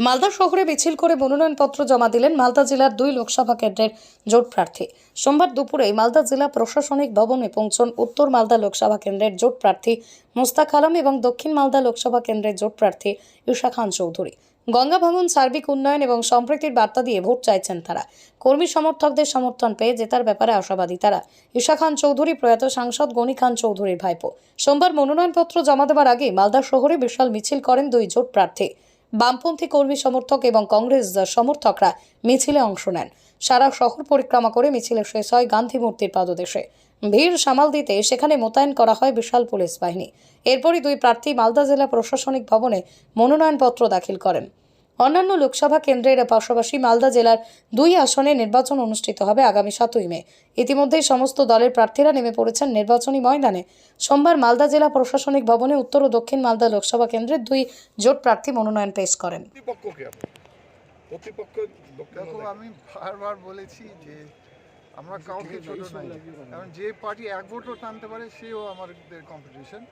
মালদা শহরে মিছিল করে মনোনয়নপত্র জমা দিলেন মালদা জেলার দুই লোকসভা কেন্দ্রের জোট প্রার্থী। সোমবার দুপুরে মালদা জেলা প্রশাসনিক ভবনে পৌঁছন উত্তর মালদা লোকসভা কেন্দ্রের জোট প্রার্থী মোস্তাক আলম এবং দক্ষিণ মালদা লোকসভা কেন্দ্রের জোট প্রার্থী ঈশা খান চৌধুরী। গঙ্গা ভাঙন, সার্বিক উন্নয়ন এবং সম্প্রীতির বার্তা দিয়ে ভোট চাইছেন তারা। কর্মী সমর্থকদের সমর্থন পেয়ে জেতার ব্যাপারে আশাবাদী তারা। ঈশা খান চৌধুরী প্রয়াত সাংসদ গনি খান চৌধুরীর ভাইপো। সোমবার মনোনয়নপত্র জমা দেওয়ার আগে মালদা শহরে বিশাল মিছিল করেন দুই জোট প্রার্থী। বামপন্থী কর্মী সমর্থক এবং কংগ্রেস সমর্থকরা মিছিলে অংশ নেন। সারা শহর পরিক্রমা করে মিছিলে শেষ হয় গান্ধী মূর্তির পাদদেশে। ভিড় সামাল দিতে সেখানে মোতায়েন করা হয় বিশাল পুলিশ বাহিনী। এরপরই দুই প্রার্থী মালদা জেলা প্রশাসনিক ভবনে মনোনয়নপত্র দাখিল করেন। অন্যান্য লোকসভা কেন্দ্রের পাশাপাশি মালদা জেলার দুই আসনে নির্বাচন অনুষ্ঠিত হবে আগামী সাতই মে। ইতিমধ্যেই সমস্ত দলের প্রার্থীরা নেমে পড়েছেন নির্বাচনী ময়দানে। সোমবার মালদা জেলা প্রশাসনিক ভবনে উত্তর ও দক্ষিণ মালদা লোকসভা কেন্দ্রের দুই জোট প্রার্থী মনোনয়ন পেশ করেন। আমি বারবার বলেছি যে আমরা কাউকে ছোট নাই। কারণ যে পার্টি এক ভোটও টানতে পারে সেও আমাদের কম্পিটিশন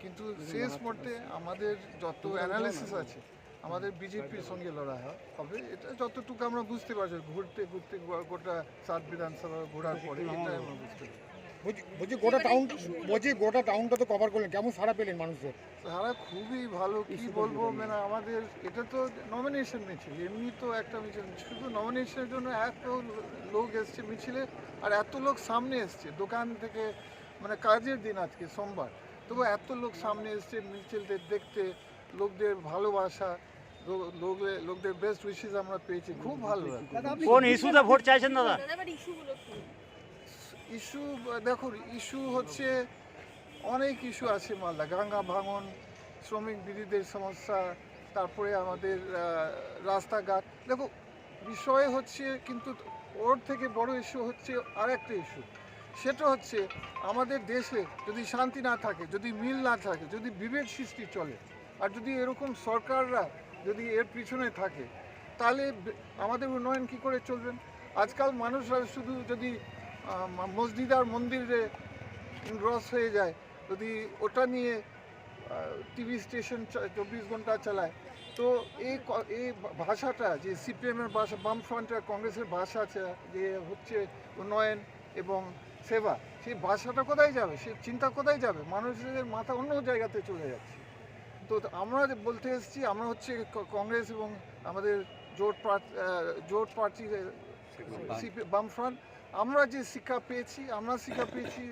কিন্তু শেষ মুহূর্তে আমাদের যত অ্যানালিসিস আছে আমাদের বিজেপির সঙ্গে লড়াই হয়। হবে এটা যতটুকু আমরা বুঝতে পারছি ঘুরতে ঘুরতে গোটা সাত বিধানসভা ঘোরার পরে এটা আমরা বুঝতে পারি বলছি- গোটা টাউন বলছি গোটা টাউনটা তো কভার করলেন। কেমন সারা পেলেন মানুষের? তারা খুবই ভালো কি বলব? মানে আমাদের এটা তো নমিনেশন মিছিল এমনি তো একটা মিছিল। শুধু নমিনেশনের জন্য এত লোক এসছে মিছিলে আর এত লোক সামনে এসছে। দোকান থেকে মানে কাজের দিন আজকে সোমবার। তবু এত লোক সামনে এসছে মিছিলদের দেখতে লোকদের ভালোবাসা। লোকদের বেস্ট উইশেস আমরা পেয়েছি। খুব ভালো কোন ইস্যুতে ভোট চাইছেন দাদা? ইস্যু দেখুন ইস্যু হচ্ছে অনেক ইস্যু আছে মালদা গঙ্গা ভাঙন শ্রমিক বিধিদের সমস্যা তারপরে আমাদের রাস্তাঘাট। দেখো বিষয় হচ্ছে কিন্তু ওর থেকে বড় ইস্যু হচ্ছে আর একটা ইস্যু সেটা হচ্ছে আমাদের দেশে যদি শান্তি না থাকে যদি মিল না থাকে যদি বিভেদ সৃষ্টি চলে আর যদি এরকম সরকাররা যদি এর পিছনে থাকে, তাহলে আমাদের উন্নয়ন কি করে চলবেন আজকাল মানুষরা শুধু যদি মসজিদ আর মন্দিরে রস হয়ে যায়, যদি ওটা নিয়ে টিভি স্টেশন চব্বিশ ঘণ্টা চালায়, তো এই এই ভাষাটা যে সিপিএমের ভাষা বামফ্রন্ট আর কংগ্রেসের ভাষা আছে, যে হচ্ছে উন্নয়ন এবং সেবা, সেই ভাষাটা কোথায় যাবে? সে চিন্তা কোথায় যাবে? মানুষের মাথা অন্য জায়গাতে চলে যাচ্ছে। তো আমরা বলতে এসেছি আমরা হচ্ছে কংগ্রেস এবং আমাদের জোট প্রার্থী জোট প্রার্থী বামফ্রন্ট আমরা যে শিক্ষা পেয়েছি আমরা শিক্ষা পেয়েছি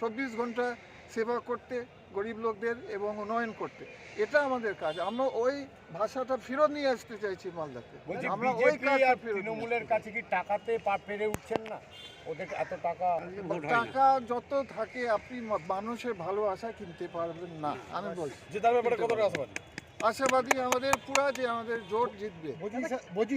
চব্বিশ ঘণ্টা সেবা করতে গরিব লোকদের এবং উন্নয়ন করতে। এটা আমাদের কাজ। আমরা ওই ভাষাটা ফেরত নিয়ে আসতে চাইছি মালদাতে আমরা ওই নিয়ে তৃণমূলের কাছে কি টাকাতে পা পেরে উঠছেন না? ওদের এত টাকা টাকা যত থাকে আপনি মানুষের মানুষের ভালোবাসা কিনতে পারবেন না। আমি বলছি। জেতার ব্যাপারে কতটা আশাবাদী? আশাবাদী আমাদের পুরা যে আমাদের জোট জিতবে। বলছি বলছি